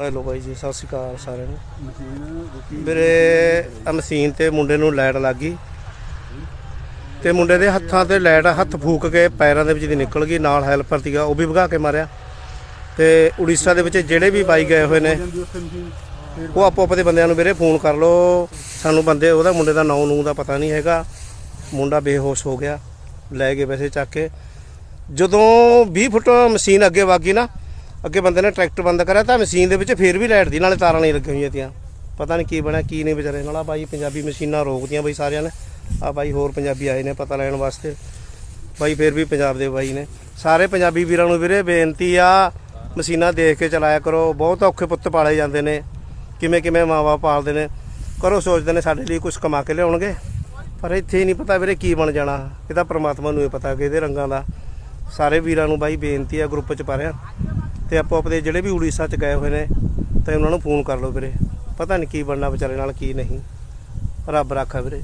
Hello ਬਾਈ ਜੀ ਸਤਿ ਸ਼੍ਰੀ ਅਕਾਲ ਸਾਰਿਆਂ ਨੂੰ। ਆਹ ਮਸ਼ੀਨ ਤੇ ਮੁੰਡੇ ਨੂੰ ਲਾਈਟ ਲੱਗ ਗਈ। ਤੇ ਮੁੰਡੇ ਦੇ ਹੱਥਾਂ ਤੇ ਲਾਈਟ ਹੱਥ ਫੂਕ ਕੇ ਪੈਰਾਂ ਦੇ ਵਿੱਚ ਦੀ ਨਿਕਲ ਗਈ ਨਾਲ ਹੈਲਪਰ ਸੀਗਾ ਉਹ ਵੀ ਭਗਾ ਕੇ ਮਾਰਿਆ। ਤੇ ਉੜੀਸਾ ਦੇ ਵਿੱਚ ਜਿਹੜੇ ਵੀ ਬਾਈ ਗਏ ਹੋਏ ਨੇ ਉਹ ਆਪੋ ਆਪੋ ਦੇ ਬੰਦਿਆਂ ਨੂੰ ਵੀਰੇ ਫੋਨ ਕਰ ਲਓ। ਸਾਨੂੰ ਬੰਦੇ ਉਹਦਾ ਮੁੰਡੇ ਦਾ ਨਾਂ ਨੂੰ ਦਾ ਪਤਾ ਨਹੀਂ ਹੈਗਾ। ਮੁੰਡਾ ਬੇਹੋਸ਼ ਹੋ ਗਿਆ ਲੈ ਗਏ ਵੈਸੇ ਚੱਕ ਕੇ। ਜਦੋਂ 20 ਫੁੱਟ ਮਸ਼ੀਨ ਅੱਗੇ ਵਾਗੀ ਨਾ ਅੱਗੇ ਬੰਦੇ ਨੇ ਟਰੈਕਟਰ ਬੰਦ ਕਰਿਆ ਤਾਂ ਮਸ਼ੀਨ ਦੇ ਵਿੱਚ ਫੇਰ ਵੀ ਲਾਈਟ ਦੀ, ਨਾਲੇ ਤਾਰਾਂ ਨਹੀਂ ਲੱਗੀਆਂ ਹੋਈਆਂ ਤੀਆਂ। ਪਤਾ ਨਹੀਂ ਕੀ ਬਣਿਆ, ਕੀ ਨਹੀਂ ਵਿਚਾਰੇ ਨਾਲ। ਆ ਬਾਈ ਪੰਜਾਬੀ ਮਸ਼ੀਨਾਂ ਰੋਕਦੀਆਂ ਬਾਈ ਸਾਰਿਆਂ ਨੇ। ਆ ਬਾਈ ਹੋਰ ਪੰਜਾਬੀ ਆਏ ਨੇ ਪਤਾ ਲੈਣ ਵਾਸਤੇ। ਬਾਈ ਫੇਰ ਵੀ ਪੰਜਾਬ ਦੇ ਬਾਈ ਨੇ। ਸਾਰੇ ਪੰਜਾਬੀ ਵੀਰਾਂ ਨੂੰ ਵੀਰੇ ਬੇਨਤੀ ਆ, ਮਸ਼ੀਨਾਂ ਦੇਖ ਕੇ ਚਲਾਇਆ ਕਰੋ। ਬਹੁਤ ਔਖੇ ਪੁੱਤ ਪਾਲੇ ਜਾਂਦੇ ਨੇ। ਕਿਵੇਂ ਕਿਵੇਂ ਮਾਵਾ ਪਾਲਦੇ ਨੇ। ਕਰੋ ਸੋਚਦੇ ਨੇ ਸਾਡੇ ਲਈ ਕੁਝ ਕਮਾ ਕੇ ਲਿਆਉਣਗੇ। ਪਰ ਇੱਥੇ ਹੀ ਨਹੀਂ ਪਤਾ ਵੀਰੇ ਕੀ ਬਣ ਜਾਣਾ। ਇਹ ਤਾਂ ਪ੍ਰਮਾਤਮਾ ਨੂੰ ਹੀ ਪਤਾ ਕਿ ਇਹਦੇ ਰੰਗਾਂ ਦਾ। ਸਾਰੇ ਵੀਰਾਂ ਨੂੰ ਬਾਈ ਬੇਨਤੀ ਆ, ਗਰੁੱਪ 'ਚ ਪਾ ਪਾਰਿਆ। ਤੇ ਆਪੋ ਆਪਦੇ ਜਿਹੜੇ ਵੀ ਉੜੀਸਾ 'ਚ ਗਏ ਹੋਏ ਨੇ, ਤੇ ਉਹਨਾਂ ਨੂੰ ਫੋਨ ਕਰ ਲਓ ਵੀਰੇ। ਪਤਾ ਨਹੀਂ ਕੀ ਬਣਨਾ ਵਿਚਾਰੇ ਨਾਲ, ਕੀ ਨਹੀਂ। ਰੱਬ ਰਾਖਾ ਵੀਰੇ।